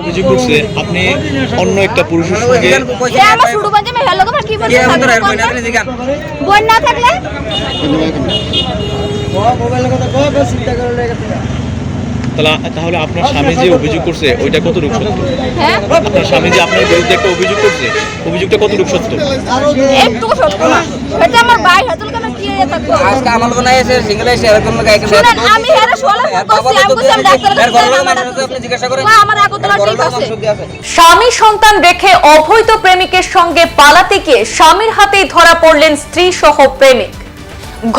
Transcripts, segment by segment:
অভিযোগ করছে আপনি অন্য একটা পুরুষের সঙ্গে বই না থাকলে? তাহলে তাহলে আপনার স্বামী যে অভিযোগ করছে ওইটা কতটুকু সত্য? হ্যাঁ? আপনার স্বামী যে আপনার বিরুদ্ধে একটা অভিযোগ করছে অভিযোগটা কতটুকু সত্য? একটু সত্য না। এটা আমার ভাই হাতুল কেন কি হয়ে থাকব আজকে আমার কোনো এসে সিঙ্গেল এসে এরকম লোক একে শুনেন আমি হেরে ষোলো করছি আমি বলছি আমি ডাক্তার এর ঘরের মানুষ আপনি জিজ্ঞাসা করেন। মা, আমার আগরতলা ঠিক লোক আছে। মানুষ সত্যি আছে। স্বামী সন্তান রেখে অবৈধ প্রেমিকের সঙ্গে পালাতে গিয়ে স্বামীর হাতেই ধরা পড়লেন স্ত্রী সহ প্রেমিক।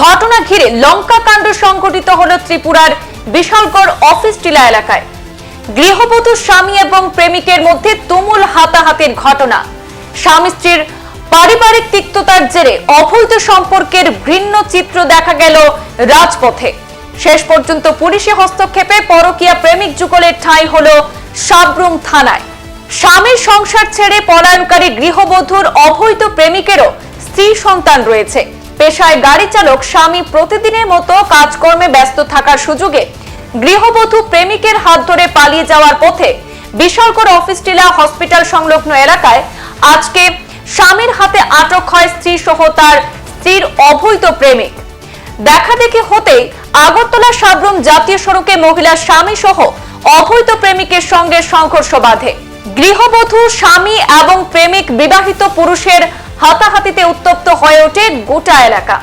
ঘটনা ঘিরে লঙ্কা কাণ্ড সংঘটিত হল ত্রিপুরার বিশালগড় অফিস টিলা এলাকায়। গৃহবধূ স্বামী এবং প্রেমিকের মধ্যে তুমুল হাতাহাতির ঘটনা। স্বামী স্ত্রীর পারিবারিক তিক্ততার জেরে অবৈধ সম্পর্কের ঘৃণ্য চিত্র দেখা গেল রাজপথে। শেষ পর্যন্ত পুলিশি হস্তক্ষেপে পরকীয়া প্রেমিক যুগলের ঠাঁই হল সাবরুম থানায়। স্বামীর সংসার ছেড়ে পলায়নকারী গৃহবধূর অবৈধ প্রেমিকেরও স্ত্রী সন্তান রয়েছে। পেশায় গাড়ি চালক স্বামী প্রতিদিনের মতো কাজকর্মে ব্যস্ত থাকার সুযোগে গৃহবধূ প্রেমিকের হাত ধরে পালিয়ে যাওয়ার পথে বিশালগড় অফিস টিলা হসপিটাল সংলগ্ন এলাকায় আজকে স্বামীর হাতে আটক হয় স্ত্রী সহ তার স্ত্রীর অবৈধ প্রেমিক। দেখা দেখি হতেই আগরতলা সাবরুম জাতীয় সড়কে মহিলা স্বামী সহ অবৈধ প্রেমিকের সঙ্গে সংঘর্ষ বাধে। গৃহবধূ স্বামী এবং প্রেমিক বিবাহিত পুরুষের হাতাহাতিতে উত্তপ্ত হয়ে ওঠে গোটা এলাকা।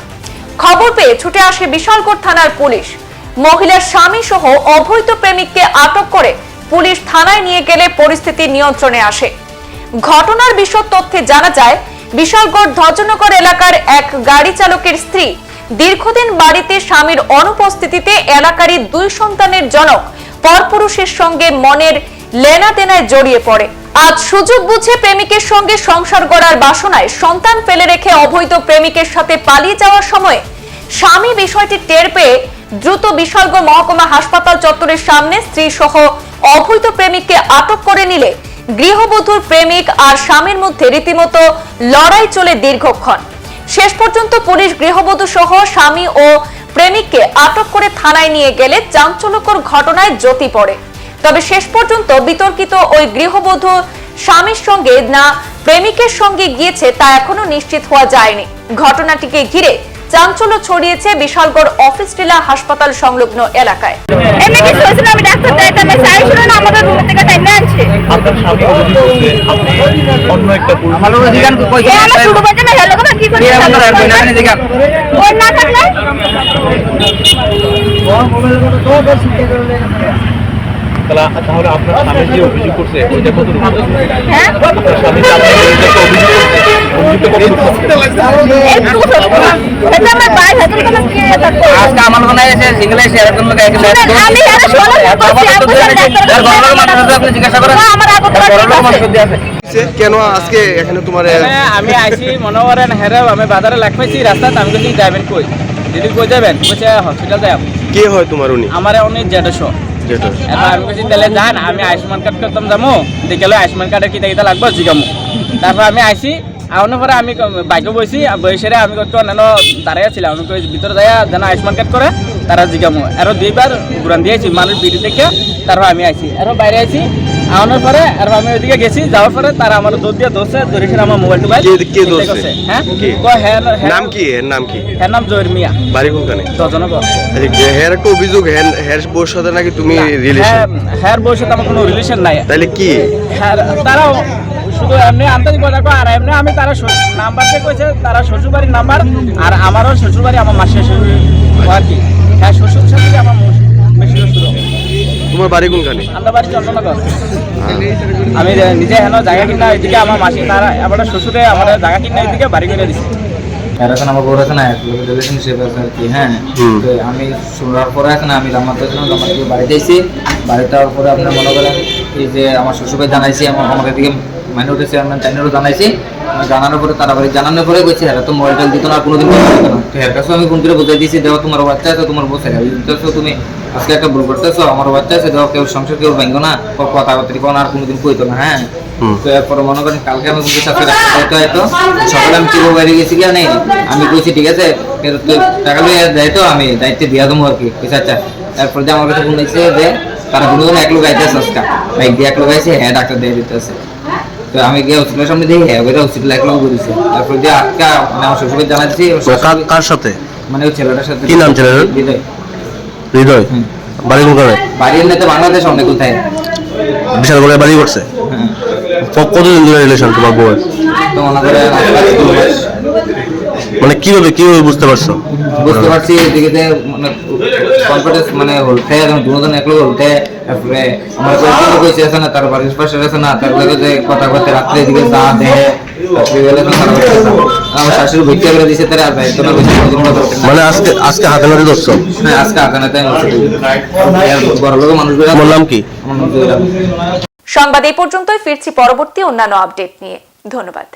খবর পেয়ে ছুটে আসে বিশালগড় থানার পুলিশ। মহিলার স্বামী সহ অবৈধ প্রেমিককে আটক করে পুলিশ থানায় নিয়ে গেলে পরিস্থিতি নিয়ন্ত্রণে আসে। ঘটনার বিশদ তথ্যে জানা যায় বিশালগড় ধ্বজনগর এলাকার এক গাড়ি চালকের স্ত্রী দীর্ঘদিন বাড়িতে স্বামীর অনুপস্থিতিতে এলাকারই দুই সন্তানের জনক পরপুরুষের সঙ্গে মনের লেনা দেনায় জড়িয়ে পড়ে। আজ সুযোগ বুঝে প্রেমিকের সঙ্গে সংসার গড়ার বাসনায় সন্তান ফেলে রেখে অবৈধ প্রেমিকের সাথে পালিয়ে যাওয়ার সময় স্বামী বিষয়টি টের পেয়ে দ্রুত বিশালগড় মহকুমা হাসপাতাল চত্বরের সামনে স্ত্রী সহ অবৈধ প্রেমিককে আটক করে নিলে গৃহবধূর প্রেমিক আর স্বামীর মধ্যে রীতিমতো লড়াই চলে দীর্ঘক্ষণ। শেষ পর্যন্ত পুলিশ গৃহবধূ সহ স্বামী ও প্রেমিককে আটক করে থানায় নিয়ে গেলে চাঞ্চল্যকর ঘটনায় জ্যোতি পড়ে। তবে শেষ পর্যন্ত বিতর্কিত ওই গৃহবধূ স্বামীর সঙ্গে না প্রেমিকের সঙ্গে গিয়েছে তা এখনও নিশ্চিত হওয়া যায়নি ঘটনাটিকে ঘিরে চাঞ্চল্য ছড়িয়েছে বিশালগড় অফিস টিলা হাসপাতাল সংলগ্ন এলাকায় এমনি কিছু হয়েছিল আমি ডাক্তার দেখাতাম সাই ছিল না আমাদের রুম থেকে টাইমে আনছে আপনার স্বামী অভিযোগ করছে আপনি অন্য একটা পুরুষ আমার লোক জিজ্ঞান কইছে এ আমার শুরু করতে মেয়ে লোক কি কে আমার আর কইনা বলছে জিজ্ঞান বই না থাকলে তাহলে তাহলে আপনার স্বামী যে অভিযোগ করছে ওইটা হ্যাঁ? আপনার স্বামী কেন হয়ে আজকে আমি আমি আমি এখানে তোমার আমি আইসি মনে করেন হেরে আমি বাজারে লাখ পাইছি রাস্তাত আমি কইছি যাবেন কই? দিদি কই যাবেন? হসপিটাল যাই কে হয় তোমার উনি? আমার অনেক জেডশো যেটা আমি কইছি তাহলে যান আমি আয়ুষ্মান কার্ড করতাম যাব দেখলে আয়ুষ্মান কার্ডের কিতা কিতা লাগবে জিগামো তারপর আমি আইসি আউনের পরে আমি বাইকে বইছি বইসেরে আমি কত অন্যান্য দাঁড়াই ছিলাম আমি কই ভিতরে যাই যেন আয়ুষ্মান কার্ড করে তারা জিগামো আরও দুইবার ঘুরান দিয়েছি মানুষ বিড়ি দেখে তারপর আমি আইছি। আরও বাইরে আইছি আউনের পরে আর আমি ওইদিকে গেছি যাওয়ার পরে তারা আমার দৌড় দিয়ে ধরছে ধরেছে আমার মোবাইল টোবাইল কে- ধরছে? হ্যাঁ? কে? কয় হ্যাঁ হ্যাঁ নাম কি এর নাম কি? হ্যাঁ নাম জহির মিয়া। বাড়ি কোনখানে? আচ্ছা, হের একটা অভিযোগ হের হের বউর সাথে নাকি তুমি রিলেশন হ্যাঁ হ্যার বউর সাথে আমার কোনো রিলেশন নাই। তাহলে কি? হ্যাঁ তারাও শুধু এমনি আন্তরিক কথা কয়, আর এমনি আমি তারা নাম্বার কইছে তারা শ্বশুরবাড়ির নাম্বার আর আমারও শ্বশুরবাড়ি আমার মাসির শ্বশুর। আর কি? হ্যাঁ শ্বশুর সাথে আমার বেশি শ্বশুর। তোমার বাড়ি কোনখানে? আমরা বাড়ি চন্দ্রনগর। আমি নিজে হেন জায়গা কিনা এদিকে আমার মাসি তারা আমার শ্বশুরে আমার জায়গা কিনা এদিকে বাড়ি করে দিছে। এখন আমার বড় এখন রিলেশনশিপ আছে আর কি হ্যাঁ? তো আমি শোনার পরে এখন আমি রামাতে ছিলাম রামাতে বাড়িতে এসেছি বাড়িতে যাওয়ার পরে আপনার মনে করেন এই যে আমার শ্বশুরবাই জানাইছি আমার আমাকে দিকে মানে উঠেছে আমার চ্যানেলও জানাইছি জানানোর পরে তারা বাড়ি জানানোর পরে কইছে হ্যাঁ তো মোবাইল দিত না কোনোদিন দিত না। তো এর কাছেও আমি ফোন করে বুঝাই দিয়েছি দেখো তোমার বাচ্চা আছে তোমার বসে তুমি আজকে একটা ভুল করতেছো আমার বাচ্চা আছে দেখো কেউ সংসার কেউ ভাঙ্গো না কথা কোন আর কোনোদিন কইতো না হ্যাঁ? তো এরপরে মনে করেন কালকে আমি চাচ্ছি রাস্তায় হয়তো সকালে আমি চিবো বাইরে গেছি কি নেই আমি কইছি ঠিক আছে কিন্তু তুই টাকা লইয়া দেয় তো আমি দায়িত্ব দিয়া দেবো আর কি। আচ্ছা। তারপর যে আমার কাছে ফোন যে তারা দুজন এক লোক আইতেছে আজকে। বাইক দিয়ে এক লোক আইছে হ্যাঁ ডাক্তার দিয়ে দিতেছে। তো আমি গিয়ে হসপিটালের সামনে দেখি হ্যাঁ ওইটা হসপিটাল করেছে তারপর দিয়ে আজকা মানে আমার শ্বশুরকে জানাচ্ছি কার সাথে? মানে ওই ছেলেটার সাথে। কি নাম ছেলেটার? হৃদয়। হুম। বাড়ি কোনখানে নেতে বাংলাদেশ অনেক কোথায়। বিশাল করে বাড়ি করছে? হ্যাঁ। কতদিন ধরে রিলেশন তোমার বউয়ের? তো মনে করে মানে কীভাবে কীভাবে বুঝতে পারছ? বুঝতে পারছি এদিকে মানে কনফিডেন্স মানে হলতে দুজন একলো হলতে তারপরে আমার কইছে আছে না তার বাড়ির পাশে আছে না তার লগে যে কথা কথা রাত্রে চা দেয়। বলতে মানে আজকে আজকে হাতে নাতে ধরছো হ্যাঁ আজকে মানুষগুলো তোমার কি। সংবাদ এই পর্যন্তই ফিরছি পরবর্তী অন্যান্য আপডেট নিয়ে। ধন্যবাদ।